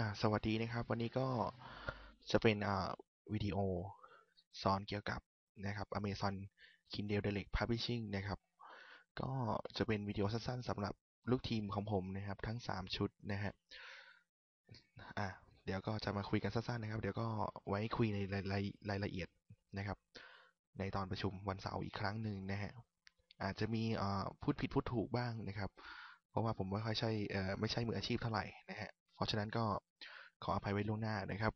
อ่าสวัสดีนะครับ วันนี้ก็จะเป็นอ่าวิดีโอสอนเกี่ยวกับนะครับ Amazon Kindle Direct Publishing นะครับ ก็จะเป็นวิดีโอสั้นๆสำหรับลูกทีมของผมนะครับ ทั้ง 3 ชุดนะฮะอ่าเดี๋ยวก็จะมาคุยกันสั้นๆนะครับ เดี๋ยวก็ไว้คุยในรายรายรายละเอียดนะครับ ในตอนประชุมวันเสาร์อีกครั้งหนึ่งนะฮะอาจจะมีอ่าพูดผิดพูดถูกบ้างนะครับ เพราะว่าผมไม่ค่อยใช่เอ่อไม่ใช่มืออาชีพเท่าไหร่นะฮะเพราะฉะนั้นก็ ขออภัยไว้ล่วงหน้านะครับ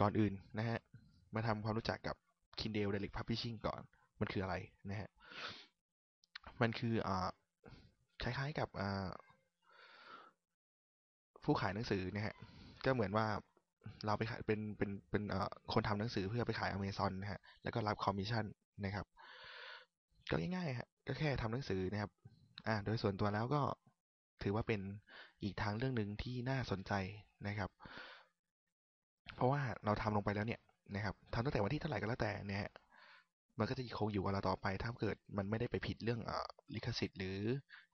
ก่อนอื่นนะฮะ มาทำความรู้จักกับ Kindle Direct Publishing ก่อน มันคืออะไรนะฮะ มันคืออ่าคล้ายๆกับอ่าผู้ขายหนังสือนะฮะ ก็เหมือนว่าเราไปขายเป็นเป็นเป็นเอ่อคนทำหนังสือเพื่อไปขาย Amazon นะฮะ แล้วก็รับคอมมิชชั่นนะครับ ก็ง่ายๆฮะ ก็แค่ทำหนังสือนะครับ อ่า โดยส่วนตัวแล้วก็ถือว่าเป็น อีกทางเรื่องหนึ่งที่น่าสนใจนะครับ เพราะว่าเราทำลงไปแล้วเนี่ยนะครับทำตั้งแต่วันที่เท่าไหร่ก็แล้วแต่เนี่ยฮะมันก็จะคงอยู่กับเราต่อไป ถ้าเกิดมันไม่ได้ไปผิดเรื่องอลิขสิทธิ์หรือ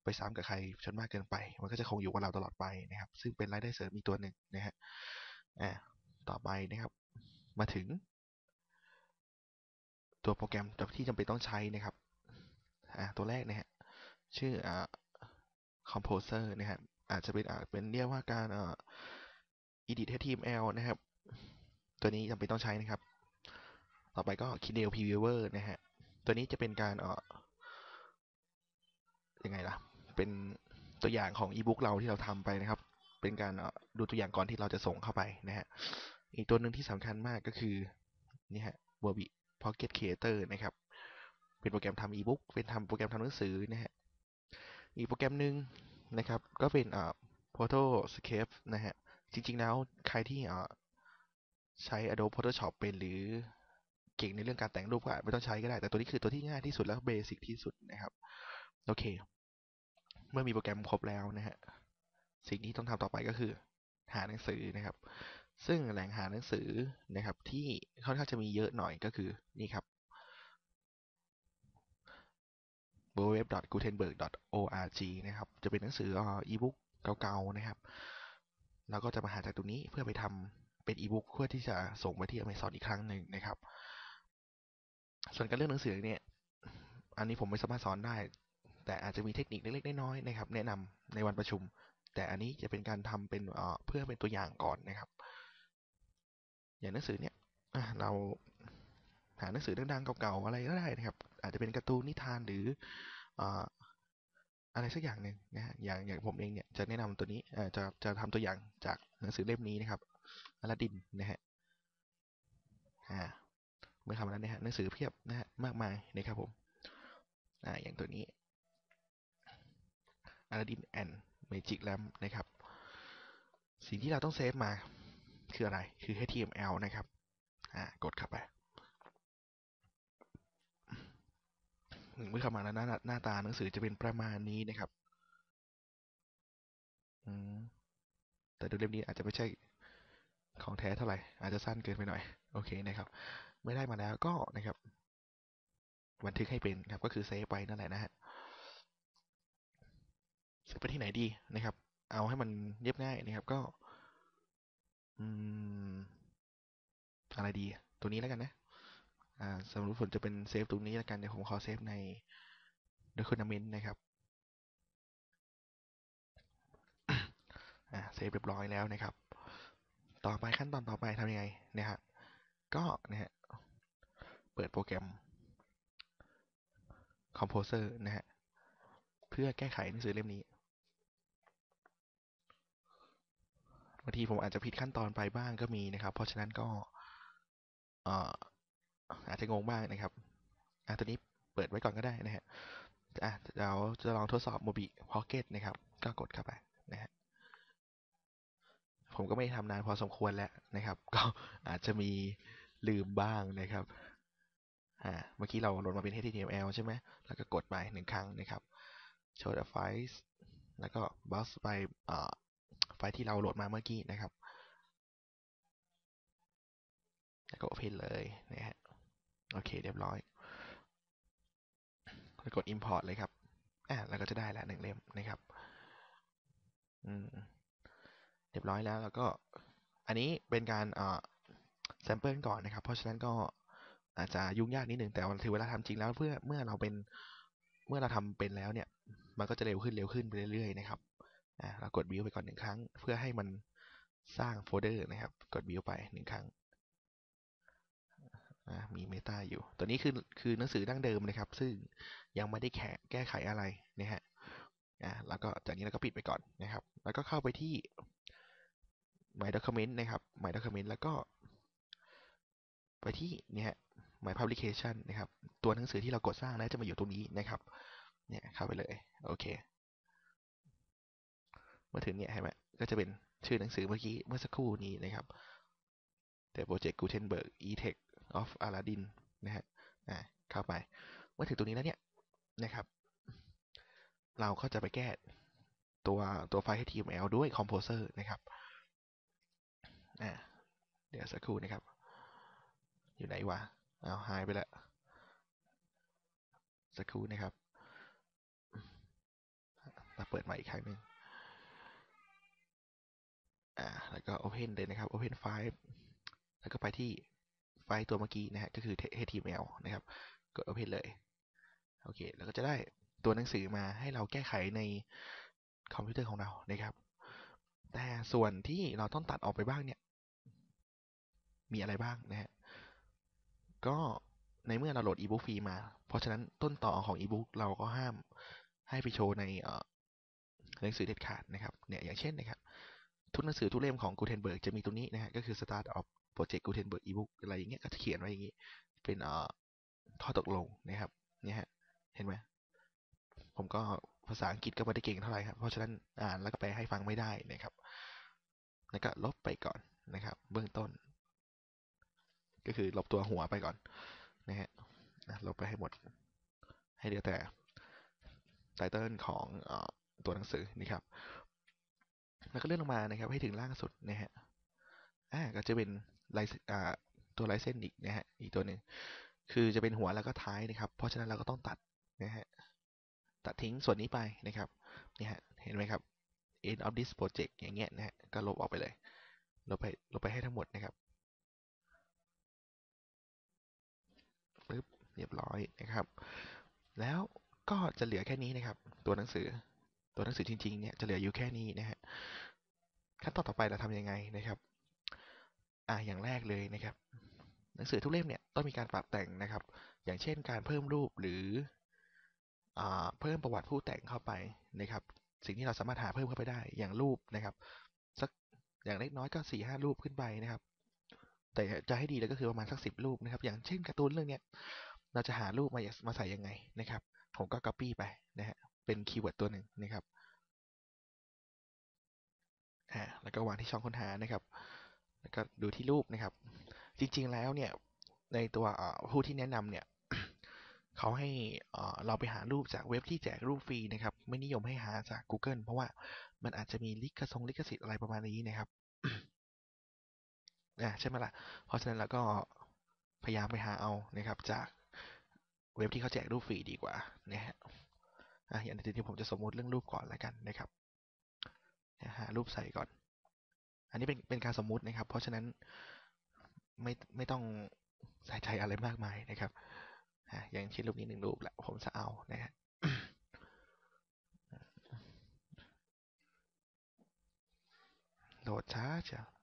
ไปซ้ำกับใครจนมากเกินไป มันก็จะคงอยู่กับเราตลอดไปนะครับ ซึ่งเป็นรายได้เสริมอีกตัวหนึ่งนะฮะอ่าต่อไปนะครับ มาถึง ตัวโปรแกรมที่จำเป็นต้องใช้นะครับอ่าตัวแรกนะฮะชื่ออ่า composer นะครับ อาจจะเป็นอาจเป็นเรียกว่าการเอ่อ edit html นะครับ ตัวนี้จำเป็นต้องใช้นะครับ ต่อไปก็ Kindle Previewer นะฮะ ตัวนี้จะเป็นการเอ่อยังไงล่ะ เป็นตัวอย่างของอีบุ๊กเราที่เราทำไปนะครับ เป็นการดูตัวอย่างก่อนที่เราจะส่งเข้าไปนะฮะ อีกตัวหนึ่งที่สำคัญมากก็คือนี่ฮะ w o r b i Pocket Creator นะครับ เป็นโปรแกรมทำอีบุ๊กเป็นทำโปรแกรมทำหนังสือนะฮะ อีกโปรแกรมหนึ่ง นะครับ ก็เป็นอ่า Photoscape นะฮะ จริง ๆ แล้วใครที่อ่าใช้ Adobe Photoshop เป็นหรือเก่งในเรื่องการแต่งรูปก็อาจไม่ต้องใช้ก็ได้ แต่ตัวนี้คือตัวที่ง่ายที่สุดแล้วเบสิกที่สุดนะครับ โอเค เมื่อมีโปรแกรมครบแล้วนะฮะ สิ่งที่ต้องทำต่อไปก็คือ หาหนังสือนะครับ ซึ่งแหล่งหาหนังสือนะครับที่ค่อนข้างจะมีเยอะหน่อยก็คือนี่ครับ www.gutenberg.org นะครับ จะเป็นหนังสืออีบุ๊กเก่าๆนะครับเราก็จะมาหาจากตรงนี้เพื่อไปทำเป็นอีบุ๊กเพื่อที่จะส่งไปที่ Amazon อีกครั้งหนึ่งนะครับ ส่วนการเลือกหนังสือเนี่ย อันนี้ผมไม่สามารถสอนได้ แต่อาจจะมีเทคนิคเล็กๆน้อยๆนะครับ แนะนำในวันประชุม แต่อันนี้จะเป็นการทำเป็นเพื่อเป็นตัวอย่างก่อนนะครับ อย่างหนังสือเนี่ยเราาหนังสือดังๆเก่าๆอะไรก็ได้นะครับ อาจจะเป็นการ์ตูนนิทานหรืออะไรสักอย่างหนึ่งนะฮะอย่างอย่างผมเองเนี่ยจะแนะนำตัวนี้จะจะทำตัวอย่างจากหนังสือเล่มนี้นะครับอลาดินนะฮะอ่าเมื่อทำแล้วนะฮะหนังสือเพียบนะฮะมากมายนะครับผมอ่าอย่างตัวนี้อลาดินแอนด์เมจิกแลมนะครับ สิ่งที่เราต้องเซฟมาคืออะไรคือ HTML นะครับอ่ากดเข้าไป เมื่อเข้ามาแล้วหน้าหน้าตาหนังสือจะเป็นประมาณนี้นะครับอืมแต่ดูเล่มนี้อาจจะไม่ใช่ของแท้เท่าไหร่ อาจจะสั้นเกินไปหน่อย โอเคนะครับไม่ได้มาแล้วก็นะครับ บันทึกให้เป็นครับ ก็คือเซฟไปนั่นแหละนะฮะเซฟไปที่ไหนดีนะครับ เอาให้มันเรียบง่ายนะครับ ก็ อืม อะไรดี ตัวนี้แล้วกันนะ สมมติผมจะเป็นเซฟตรงนี้แล้วกันเดี๋ยวผมขอเซฟใน document นะครับอ่าเซฟเรียบร้อยแล้วนะครับ ต่อไปขั้นตอนต่อไปทำยังไงนะฮะก็นะฮะเปิดโปรแกรม Composer นะฮะเพื่อแก้ไขหนังสือเล่มนี้บางทีผมอาจจะผิดขั้นตอนไปบ้างก็มีนะครับ เพราะฉะนั้นก็ อาจจะงงบ้างนะครับอะตัวนี้เปิดไว้ก่อนก็ได้นะฮะอะเราจะลองทดสอบ Mobi Pocket นะครับ ก็กดเข้าไปนะฮะผมก็ไม่ทำนานพอสมควรแล้วนะครับ ก็อาจจะมีลืมบ้างนะครับอ่าเมื่อกี้เราโหลดมาเป็น HTML ใช่ไหมแล้วก็กดไปหนึ่งครั้งนะครับ show the files แล้วก็ browse ไปไฟล์ที่เราโหลดมาเมื่อกี้นะครับ แล้วก็ open เลยนะฮะ โอเค เรียบร้อยกด import เลยครับอ่าแล้วก็จะได้ละหนึ่งเล่มนะครับอืมเรียบร้อยแล้วแล้วก็อันนี้เป็นการเอ่อแซมเปิลก่อนนะครับ เพราะฉะนั้นก็อาจจะยุ่งยากนิดหนึ่งแต่วันถึงเวลาทำจริงแล้วเพื่อเมื่อเราเป็นเมื่อเราทำเป็นแล้วเนี่ย มันก็จะเร็วขึ้นเร็วขึ้นไปเรื่อยๆนะครับอ่าเรากดบิวไปก่อนหนึ่งครั้ง เพื่อให้มันสร้างโฟลเดอร์นะครับ กดบิวไปหนึ่งครั้ง อ่ามีเมตาอยู่ ตัวนี้คือคือหนังสือดั้งเดิมนะครับ ซึ่งยังไม่ได้แแก้ไขอะไรนะฮะอ่าแล้วก็จากนี้เราก็ปิดไปก่อนนะครับ แล้วก็เข้าไปที่ My Document นะครับ My Document แล้วก็ ไปที่เนี่ยฮะ My Publication นะครับ ตัวหนังสือที่เรากดสร้างนะจะมาอยู่ตรงนี้นะครับ เนี่ยเข้าไปเลยโอเคมาถึงเนี่ยเห็นไหมก็จะเป็นชื่อหนังสือเมื่อกี้เมื่อสักครู่นี้นะครับ The Project Gutenberg E-Text of Aladdin นะฮะอ่าเข้าไป เมื่อถึงตรงนี้แล้วเนี่ยนะครับ เราก็จะไปแก้ตัวตัวไฟล์ HTML ด้วย Composer นะครับอ่าเดี๋ยวสักครู่นะครับ อยู่ไหนวะเอาหายไปแล้วสักครู่นะครับมาเปิดใหม่อีกครั้งหนึ่งอ่า แล้วก็ Open เลยนะครับ Open File แล้วก็ไปที่ ไฟล์ตัวเมื่อกี้นะฮะก็คือ HTML นะครับ กด Open เลยโอเคแล้วก็จะได้ตัวหนังสือมาให้เราแก้ไขในคอมพิวเตอร์ของเรานะครับ แต่ส่วนที่เราต้องตัดออกไปบ้างเนี่ย มีอะไรบ้างนะฮะก็ในเมื่อเราโหลดอีบุ๊กฟรีมา เพราะฉะนั้นต้นต่อของอีบุ๊กเราก็ห้ามให้ไปโชว์ในหนังสือเด็ดขาดนะครับเนี่ยอย่างเช่นนะครับ ทุกหนังสือทุกเล่มของ Gutenberg จะมีตรงนี้นะฮะก็คือ Start of Project Gutenberg ebook อะไรอย่างเงี้ยก็จะเขียนไว้อย่างงี้ เป็นเอ่อข้อตกลงนะครับเนี่ยฮะเห็นไหมผมก็ภาษาอังกฤษก็ไม่ได้เก่งเท่าไหร่ครับเพราะฉะนั้นอ่านแล้วก็แปลให้ฟังไม่ได้นะครับแล้วก็ลบไปก่อนนะครับ เบื้องต้น ก็คือลบตัวหัวไปก่อนนะฮะลบไปให้หมด ให้เหลือแต่ไตเติลของอตัวหนังสือนี่ครับ แล้วก็เลื่อนลงมานะครับ ให้ถึงล่างสุดนะฮะอ่าก็จะเป็นลายอ่าตัวลายเส้นอีกนะฮะอีกตัวหนึ่งคือจะเป็นหัวแล้วก็ท้ายนะครับ เพราะฉะนั้นเราก็ต้องตัดนะฮะตัดทิ้งส่วนนี้ไปนะครับนี่ฮะเห็นไหมครับ end of this project อย่างเงี้ยนะฮะก็ลบออกไปเลยลบไปลบไปให้ทั้งหมดนะครับปึ๊บเรียบร้อยนะครับ แล้วก็จะเหลือแค่นี้นะครับ ตัวหนังสือตัวหนังสือจริงๆเนี่ยจะเหลืออยู่แค่นี้นะฮะ ขั้นตอนต่อไปเราทำยังไงนะครับอ่าอย่างแรกเลยนะครับ หนังสือทุกเล่มเนี่ยต้องมีการปรับแต่งนะครับ อย่างเช่น การเพิ่มรูปหรืออ่าเพิ่มประวัติผู้แต่งเข้าไปนะครับ สิ่งที่เราสามารถหาเพิ่มเข้าไปได้อย่างรูปนะครับสักอย่างเล็กน้อยก็สี่ห้ารูปขึ้นไปนะครับ แต่จะให้ดีเลยก็คือประมาณสักสิบรูปนะครับ อย่างเช่นการ์ตูนเรื่องเนี้ยเราจะหารูปมามาใส่ยังไงนะครับ ผมก็ copy ไปนะฮะเป็นคีย์เวิร์ดตัวหนึ่งนะครับ อ่าแล้วก็วางที่ช่องค้นหานะครับ แล้วก็ดูที่รูปนะครับ จริงๆแล้วเนี่ยในตัวผู้ที่แนะนำเนี่ยเขาให้เราไปหารูปจากเว็บที่แจกรูปฟรีนะครับ ไม่นิยมให้หาจาก Google เพราะว่ามันอาจจะมีลิขสงลิขสิทธิ์อะไรประมาณนี้นะครับอ่าใช่ไหมล่ะ เพราะฉะนั้นเราก็พยายามไปหาเอานะครับ จากเว็บที่เขาแจกรูปฟรีดีกว่านะฮะอะอย่างที่ผมจะสมมติเรื่องรูปก่อนแล้วกันนะครับ หารูปใส่ก่อน อันนี้เป็นเป็นการสมมุตินะครับ เพราะฉะนั้นไม่ไม่ต้องใส่ใจอะไรมากมายนะครับอย่างเช่นรูปนี้หนึ่งรูปแหละผมจะเอานะฮะโหลดช้าจ้ะ